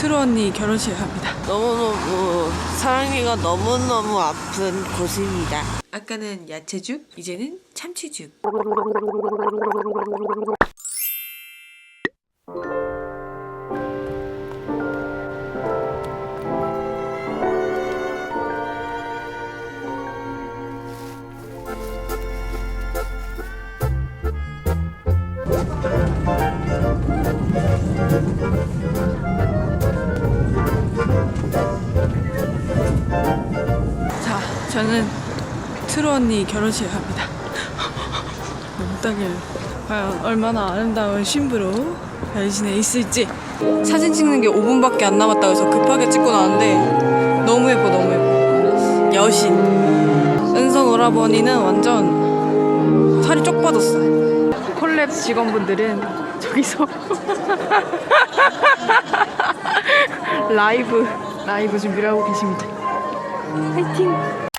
트루 언니 결혼식에 갑니다. 너무너무 사랑니가 너무너무 아픈 곳입니다. 아까는 야채죽, 이제는 참치죽. 저는 트루 언니 결혼식에 갑니다. 너무 떨려요. 과연 얼마나 아름다운 신부로 변신해 있을지. 사진 찍는 게 5분밖에 안 남았다고 해서 급하게 찍고 나왔는데 너무 예뻐, 너무 예뻐. 여신. 은성 오라버니는 완전 살이 쪽 빠졌어요. 콜랩 직원분들은 저기서 라이브, 라이브 준비를 하고 계십니다. 화이팅!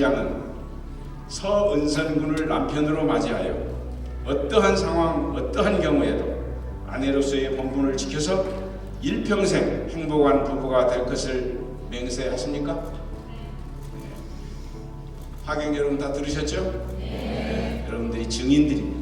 양은 서은선 군을 남편으로 맞이하여 어떠한 상황, 어떠한 경우에도 아내로서의 본분을 지켜서 일평생 행복한 부부가 될 것을 맹세하십니까? 네. 하객 여러분 다 들으셨죠? 네. 여러분들이 증인들입니다.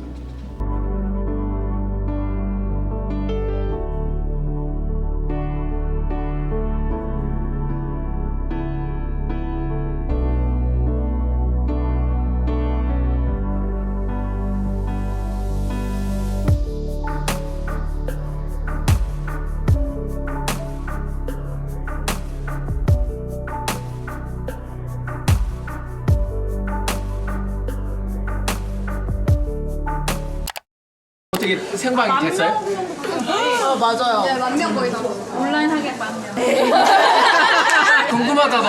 어떻게 생방이 됐어요? 만명 거의 다 온라인 하객 만 명. 궁금하다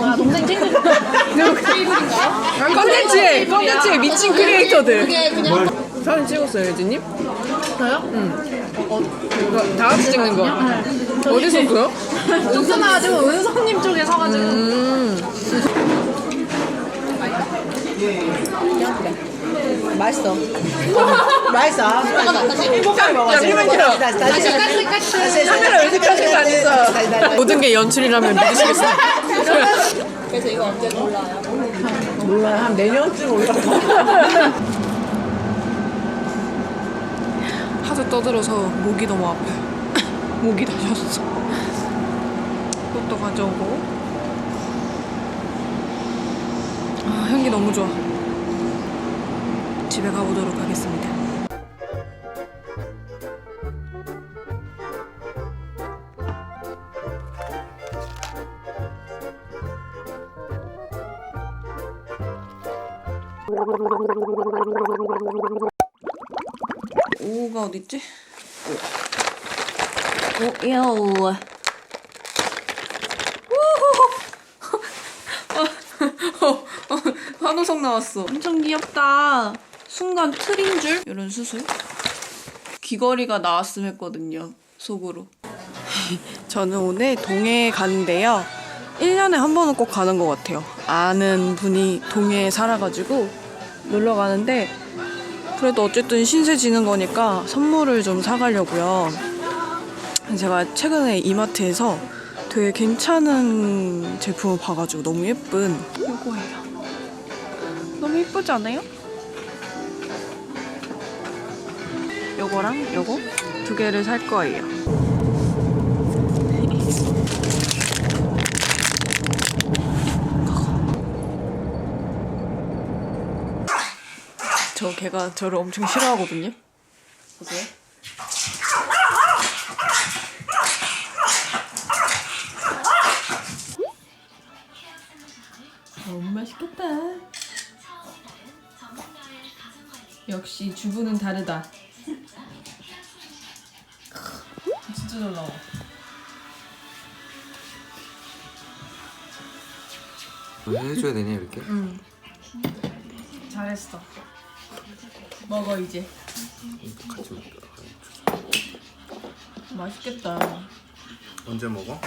나도 어떻게 찍혔는지. 컨텐츠에 컨텐츠에 미친 크리에이터들. 사진 찍었어요, 예진님? 저요? 응. 어, 이거 다 같이 찍는 거. 어디서 그요? 웃어나가지고 은성님 쪽에 서가지고. 맛있어. 맛있어. 거 같아. 잠시만요. 다시, 다시, 다시, 다시. 카메라 켜진 거 다시, 다시. 아니었어? 모든 게 연출이라면 믿으시겠어요? 몰라, 한 내년쯤 올라. 하도 떠들어서 목이 너무 아파요. 목이 다 셨어. 꽃도 가져오고. 아, 향기 너무 좋아. 집에 가보도록 하겠습니다. 오가 어딨지? 오 요. 어, 한호성 나왔어. 엄청 귀엽다. 순간 틀인 줄? 이런 수술. 귀걸이가 나왔음 했거든요. 속으로. 저는 오늘 동해에 가는데요. 1년에 한 번은 꼭 가는 것 같아요. 아는 분이 동해에 살아가지고 놀러 가는데 그래도 어쨌든 신세 지는 거니까 선물을 좀 사가려고요. 제가 최근에 이마트에서 되게 괜찮은 제품을 봐가지고 너무 예쁜 요거예요. 너무 예쁘지 않아요? 요거랑 요거 두 개를 살 거예요. 저 걔가 저를 엄청 싫어하거든요. 보세요. 너무 아, 맛있겠다. 역시 주부는 다르다. 진짜 잘 나와. 해줘야 되냐 이렇게? 잘했어. 먹어 이제. 같이 먹자. 맛있겠다. 언제 먹어?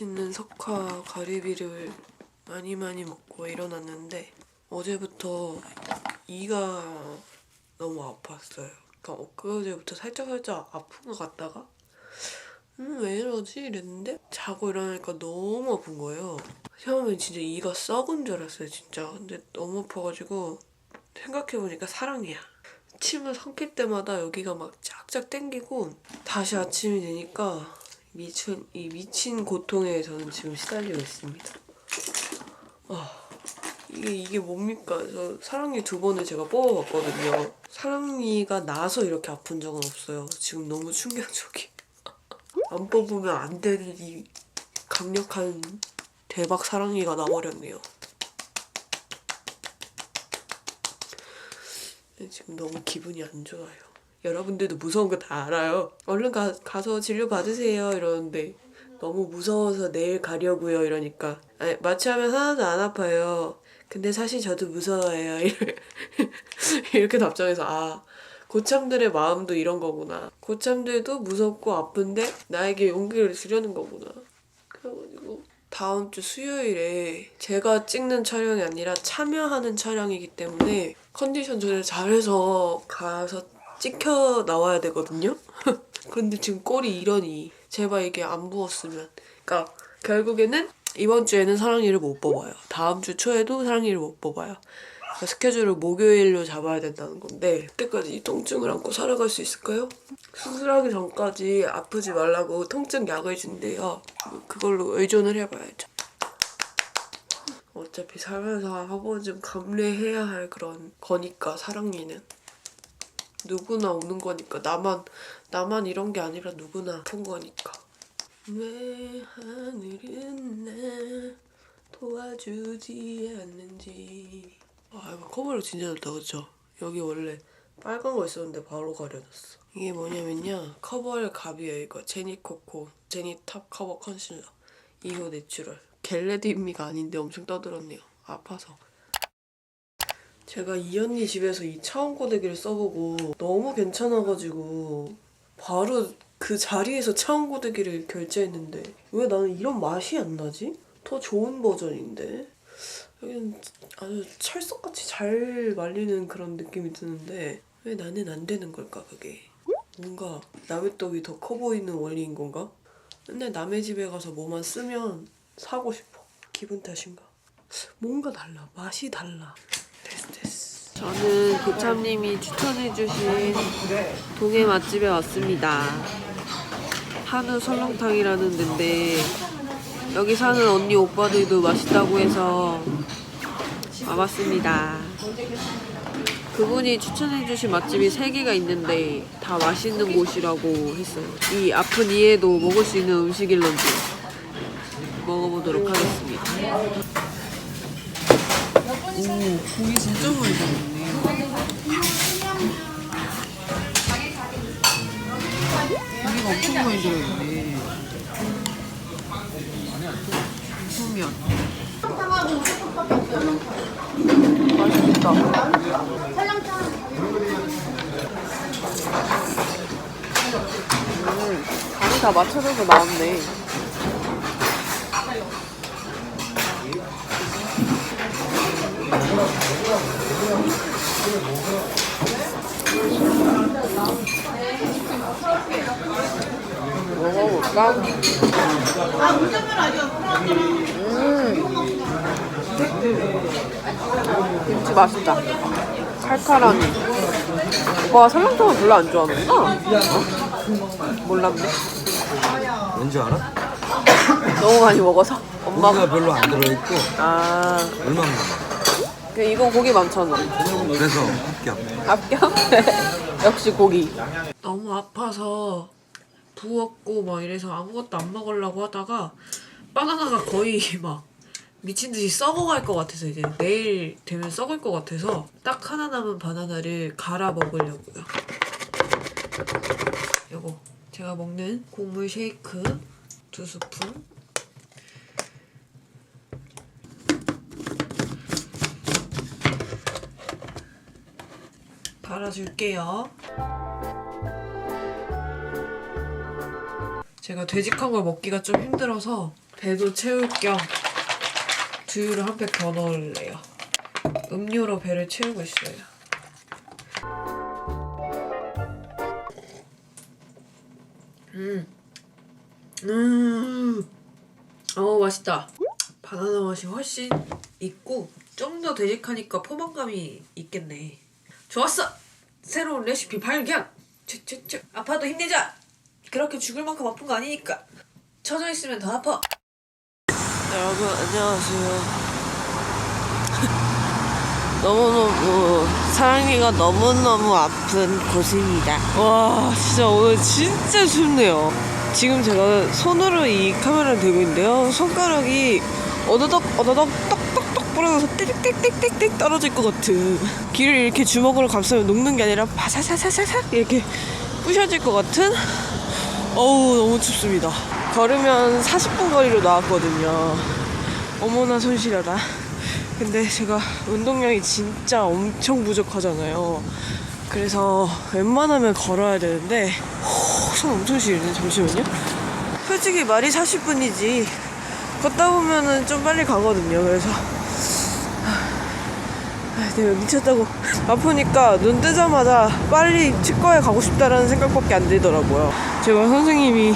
맛있는 석화 가리비를 많이 많이 먹고 일어났는데 어제부터 이가 너무 아팠어요. 그러니까 엊그제부터 살짝 살짝 아픈 것 같다가 음 왜 이러지 이랬는데 자고 일어나니까 너무 아픈 거예요. 처음엔 진짜 이가 썩은 줄 알았어요 진짜. 근데 너무 아파가지고 생각해보니까 사랑이야. 침을 삼킬 때마다 여기가 막 쫙쫙 땡기고 다시 아침이 되니까 미친 이 미친 고통에 저는 지금 시달리고 있습니다. 아 이게 이게 뭡니까? 저 사랑니 두 번을 제가 뽑아봤거든요. 사랑니가 나서 이렇게 아픈 적은 없어요. 지금 너무 충격적이. 안 뽑으면 안 되는 이 강력한 대박 사랑니가 나버렸네요. 지금 너무 기분이 안 좋아요. 여러분들도 무서운 거 다 알아요. 얼른 가, 가서 진료 받으세요 이러는데 너무 무서워서 내일 가려고요 이러니까 아니, 마취하면 하나도 안 아파요. 근데 사실 저도 무서워요. 이렇게, 답장해서 아 고참들의 마음도 이런 거구나. 고참들도 무섭고 아픈데 나에게 용기를 주려는 거구나. 그래가지고 다음 주 수요일에 제가 찍는 촬영이 아니라 참여하는 촬영이기 때문에 컨디션 조절 잘해서 가서 찍혀 나와야 되거든요. 근데 지금 꼴이 이러니 제발 이게 안 부었으면. 그러니까 결국에는 이번 주에는 사랑니를 못 뽑아요. 다음 주 초에도 사랑니를 못 뽑아요. 그러니까 스케줄을 목요일로 잡아야 된다는 건데 그때까지 이 통증을 안고 살아갈 수 있을까요? 수술하기 전까지 아프지 말라고 통증 약을 준대요. 그걸로 의존을 해봐야죠. 어차피 살면서 한 번쯤 감내해야 할 그런 거니까 사랑니는 누구나 오는 거니까. 나만 나만 이런 게 아니라 누구나 아픈 거니까. 왜 하늘은 나 도와주지 않는지. 아 이거 커버력 진짜 좋다 그쵸? 여기 원래 빨간 거 있었는데 바로 가려졌어. 이게 뭐냐면요. 커버력 갑이에요 이거. 제니코코 제니탑 커버 컨실러. 2호 내추럴. 겟레디미가 아닌데 엄청 떠들었네요. 아파서 제가 이 언니 집에서 이 차원 고데기를 써보고 너무 괜찮아가지고 바로 그 자리에서 차원 고데기를 결제했는데 왜 나는 이런 맛이 안 나지? 더 좋은 버전인데 여기는 아주 찰떡같이 잘 말리는 그런 느낌이 드는데 왜 나는 안 되는 걸까 그게 뭔가 남의 떡이 더 커 보이는 원리인 건가? 맨날 남의 집에 가서 뭐만 쓰면 사고 싶어 기분 탓인가? 뭔가 달라 맛이 달라 저는 고참님이 추천해주신 동해 맛집에 왔습니다 한우 설렁탕이라는 데인데 여기 사는 언니 오빠들도 맛있다고 해서 와봤습니다. 그분이 추천해주신 맛집이 3개가 있는데 다 맛있는 곳이라고 했어요. 이 아픈 이에도 먹을 수 있는 음식일런지 먹어보도록 하겠습니다. 오, 고기 진짜 들 엄청 많이 들어있네. 소면. 맛있겠다. 음, 간이 다 맞춰져서 나왔네. 먹어볼까? 김치 맛있다. 칼칼하니. 오빠가 설렁탕을 별로 안 좋아하는구나. 어? 몰랐네. 왠지 알아? 너무 많이 먹어서. 엄마가 별로 안 들어있고 아 얼마나 남아. 그 이거 고기 많잖아. 그래서 합격. 합격? 역시 고기. 너무 아파서 부었고 막 이래서 아무것도 안 먹으려고 하다가 바나나가 거의 막 미친 듯이 썩어갈 것 같아서 이제 내일 되면 썩을 것 같아서 딱 하나 남은 바나나를 갈아 먹으려고요. 요거 제가 먹는 곡물 쉐이크 두 스푼. 갈아줄게요. 제가 되직한 걸 먹기가 좀 힘들어서 배도 채울 겸 두유를 한 팩 더 넣을래요. 음료로 배를 채우고 있어요. 음, 음, 어 맛있다. 바나나 맛이 훨씬 있고 좀 더 되직하니까 포만감이 있겠네. 좋았어. 새로운 레시피 발견. 촤촤촤. 아파도 힘내자. 그렇게 죽을 만큼 아픈 거 아니니까. 처져 있으면 더 아파. 여러분 안녕하세요. 너무너무 사랑이가 너무너무 아픈 곳입니다. 와 진짜 오늘 진짜 춥네요. 지금 제가 손으로 이 카메라를 들고 있는데요. 손가락이 어더덕 어더덕 떡떡떡 부러져서 띠릭띠릭띠릭 떨어질 것 같은 귀를 이렇게 주먹으로 감싸면 녹는 게 아니라 바사사사사삭 이렇게 부셔질 것 같은 어우 너무 춥습니다. 걸으면 40분 거리로 나왔거든요. 어머나 손시려다. 근데 제가 운동량이 진짜 엄청 부족하잖아요. 그래서 웬만하면 걸어야 되는데 호, 손 엄청 시리네. 잠시만요. 솔직히 말이 40분이지 걷다 보면은 좀 빨리 가거든요. 그래서 아, 내가 미쳤다고 아프니까 눈 뜨자마자 빨리 치과에 가고 싶다라는 생각밖에 안 들더라고요. 제가 선생님이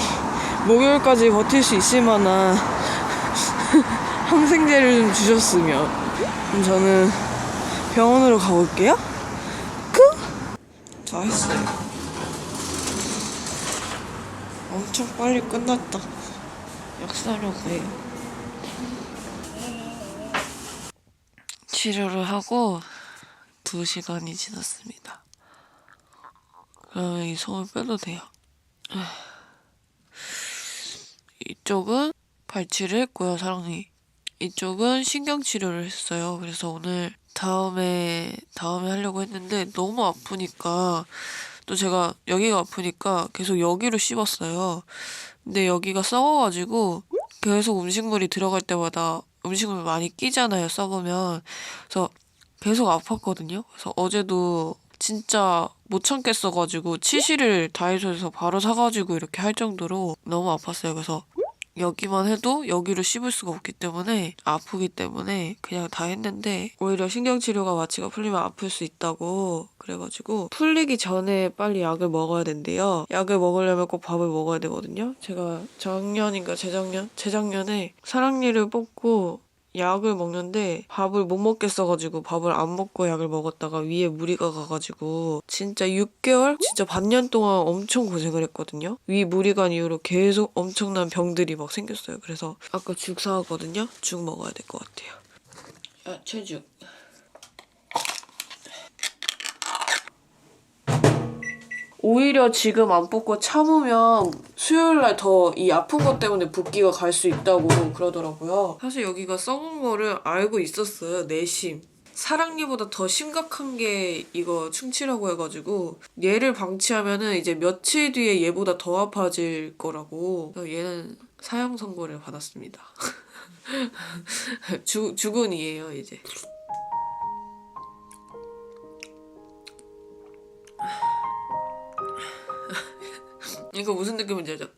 목요일까지 버틸 수 있을 만한 항생제를 좀 주셨으면 그럼 저는 병원으로 가볼게요. 끄! 다 했어요. 엄청 빨리 끝났다. 약사로 가요. 치료를 하고 두 시간이 지났습니다. 그러면 이 손을 빼도 돼요. 이쪽은 발치를 했고요, 사랑니. 이쪽은 신경 치료를 했어요. 그래서 오늘 다음에 다음에 하려고 했는데 너무 아프니까 또 제가 여기가 아프니까 계속 여기로 씹었어요. 근데 여기가 썩어가지고 계속 음식물이 들어갈 때마다 음식물 많이 끼잖아요, 썩으면. 그래서 계속 아팠거든요. 그래서 어제도 진짜 못 참겠어가지고 치실을 다이소에서 바로 사가지고 이렇게 할 정도로 너무 아팠어요. 그래서 여기만 해도 여기를 씹을 수가 없기 때문에 아프기 때문에 그냥 다 했는데 오히려 신경치료가 마취가 풀리면 아플 수 있다고 그래가지고 풀리기 전에 빨리 약을 먹어야 된대요. 약을 먹으려면 꼭 밥을 먹어야 되거든요. 제가 작년인가 재작년? 재작년에 사랑니를 뽑고 약을 먹는데 밥을 못 먹겠어가지고 밥을 안 먹고 약을 먹었다가 위에 무리가 가가지고 진짜 6개월? 진짜 반년 동안 엄청 고생을 했거든요. 위 무리 간 이후로 계속 엄청난 병들이 막 생겼어요. 그래서 아까 죽 사왔거든요. 죽 먹어야 될 것 같아요. 야채죽. 오히려 지금 안 뽑고 참으면 수요일 날 더 이 아픈 것 때문에 붓기가 갈 수 있다고 그러더라고요. 사실 여기가 썩은 거를 알고 있었어요. 내심. 사랑니보다 더 심각한 게 이거 충치라고 해가지고 얘를 방치하면은 이제 며칠 뒤에 얘보다 더 아파질 거라고 얘는 사형 선고를 받았습니다. 죽, 죽은 이에요 이제. 이거 무슨 느낌인지 알죠?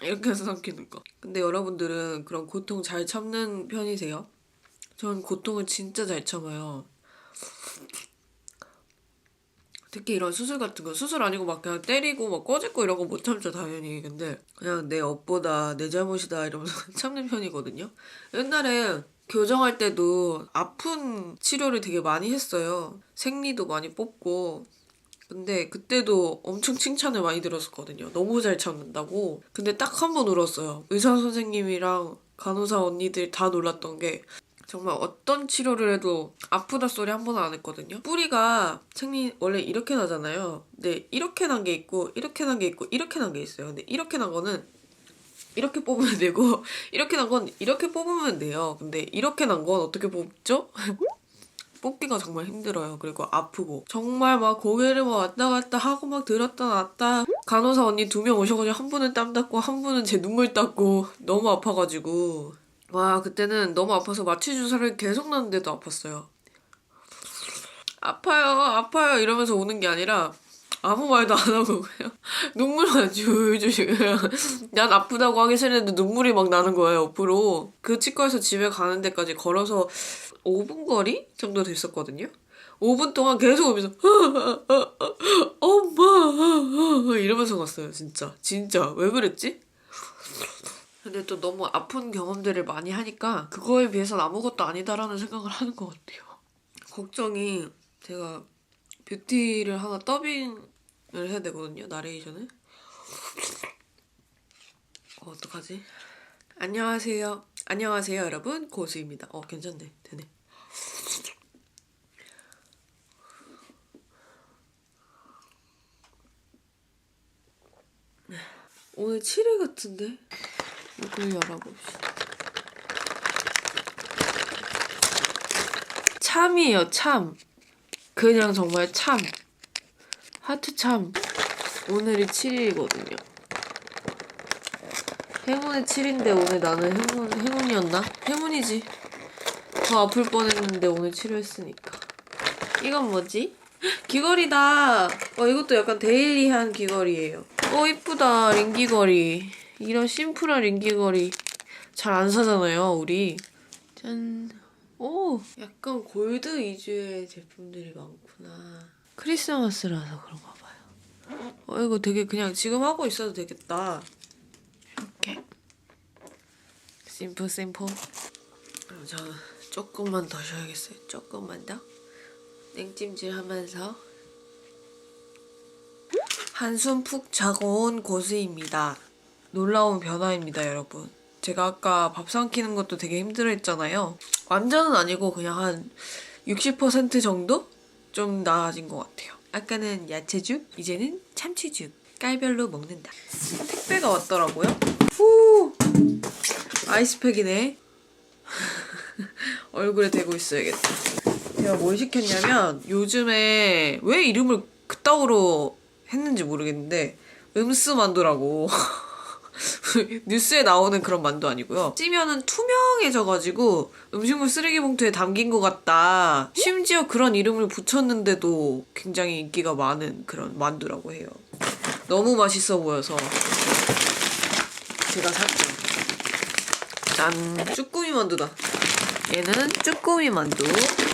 이렇게 해서 삼키는 거. 근데 여러분들은 그런 고통 잘 참는 편이세요? 전 고통을 진짜 잘 참아요. 특히 이런 수술 같은 거 수술 아니고 막 그냥 때리고 막 꺼짓고 이런 거 못 참죠 당연히 근데 그냥 내 업보다 내 잘못이다 이러면서 참는 편이거든요 옛날에 교정할 때도 아픈 치료를 되게 많이 했어요 생리도 많이 뽑고 근데 그때도 엄청 칭찬을 많이 들었었거든요. 너무 잘 참는다고. 근데 딱 한 번 울었어요. 의사 선생님이랑 간호사 언니들 다 놀랐던 게 정말 어떤 치료를 해도 아프다 소리 한 번은 안 했거든요. 뿌리가 생리 원래 이렇게 나잖아요. 근데 이렇게 난 게 있고 이렇게 난 게 있고 이렇게 난 게 있어요. 근데 이렇게 난 거는 이렇게 뽑으면 되고 이렇게 난 건 이렇게 뽑으면 돼요. 근데 이렇게 난 건 어떻게 뽑죠? 뽑기가 정말 힘들어요. 그리고 아프고 정말 막 고개를 막 왔다 갔다 하고 막 들었다 놨다 간호사 언니 두 명 오셔가지고 한 분은 땀 닦고 한 분은 제 눈물 닦고 너무 아파가지고 와 그때는 너무 아파서 마취 주사를 계속 놨는데도 아팠어요. 아파요 아파요 이러면서 오는 게 아니라 아무 말도 안 하고 그냥 눈물만 줄줄 그냥 난 아프다고 하기 싫은데 눈물이 막 나는 거예요 옆으로. 그 치과에서 집에 가는 데까지 걸어서 5분 거리 정도 됐었거든요. 5분 동안 계속 오면서 엄마! 이러면서 갔어요 진짜. 진짜. 왜 그랬지? 근데 또 너무 아픈 경험들을 많이 하니까 그거에 비해서는 아무것도 아니다라는 생각을 하는 것 같아요. 걱정이 제가 뷰티를 하나 더빙을 해야 되거든요 나레이션을. 어, 어떡하지? 안녕하세요. 안녕하세요 여러분. 고수입니다. 어 괜찮네. 되네. 오늘 7일 같은데? 이걸 열어봅시다. 참이에요 참 그냥 정말 참 하트 참. 오늘이 7일이거든요. 행운의 7인데 오늘 나는 행운, 행운이었나? 행운이지. 더 아플 뻔했는데 오늘 치료했으니까. 이건 뭐지? 귀걸이다. 어 이것도 약간 데일리한 귀걸이에요. 어 이쁘다 링 귀걸이. 이런 심플한 링 귀걸이 잘 안 사잖아요 우리. 짠 오, 약간 골드 위주의 제품들이 많구나. 크리스마스라서 그런가 봐요. 어, 이거 되게 그냥 지금 하고 있어도 되겠다. 이렇게. 심플 심플. 그럼 저는 조금만 더 쉬어야겠어요. 조금만 더. 냉찜질 하면서. 한숨 푹 자고 온 고수입니다. 놀라운 변화입니다, 여러분. 제가 아까 밥 삼키는 것도 되게 힘들어 했잖아요. 완전은 아니고 그냥 한 60% 정도? 좀 나아진 것 같아요. 아까는 야채죽, 이제는 참치죽. 깔별로 먹는다. 택배가 왔더라고요. 후! 아이스팩이네. 얼굴에 대고 있어야겠다. 제가 뭘 시켰냐면 요즘에 왜 이름을 그따구로 했는지 모르겠는데 음스 만두라고 뉴스에 나오는 그런 만두 아니고요. 찌면은 투명해져가지고 음식물 쓰레기 봉투에 담긴 것 같다. 심지어 그런 이름을 붙였는데도 굉장히 인기가 많은 그런 만두라고 해요. 너무 맛있어 보여서 제가 샀죠. 짠! 쭈꾸미 만두다. 얘는 쭈꾸미 만두.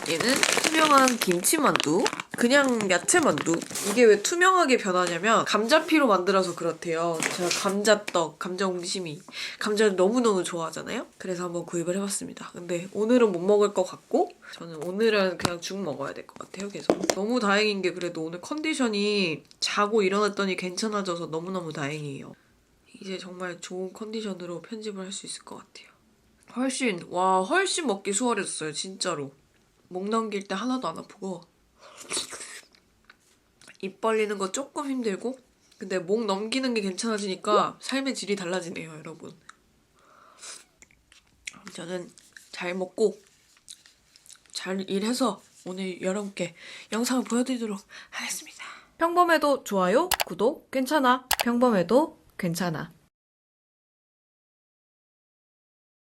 얘는 투명한 김치 만두. 그냥 야채 만두. 이게 왜 투명하게 변하냐면 감자피로 만들어서 그렇대요. 제가 감자떡, 감자 옹심이, 감자를 너무너무 좋아하잖아요. 그래서 한번 구입을 해봤습니다. 근데 오늘은 못 먹을 것 같고 저는 오늘은 그냥 죽 먹어야 될 것 같아요. 계속. 너무 다행인 게 그래도 오늘 컨디션이 자고 일어났더니 괜찮아져서 너무너무 다행이에요. 이제 정말 좋은 컨디션으로 편집을 할 수 있을 것 같아요. 훨씬 와 훨씬 먹기 수월해졌어요 진짜로 목 넘길 때 하나도 안 아프고 입 벌리는 거 조금 힘들고 근데 목 넘기는 게 괜찮아지니까 삶의 질이 달라지네요 여러분 저는 잘 먹고 잘 일해서 오늘 여러분께 영상을 보여드리도록 하겠습니다 평범해도 좋아요, 구독, 괜찮아. 평범해도 괜찮아.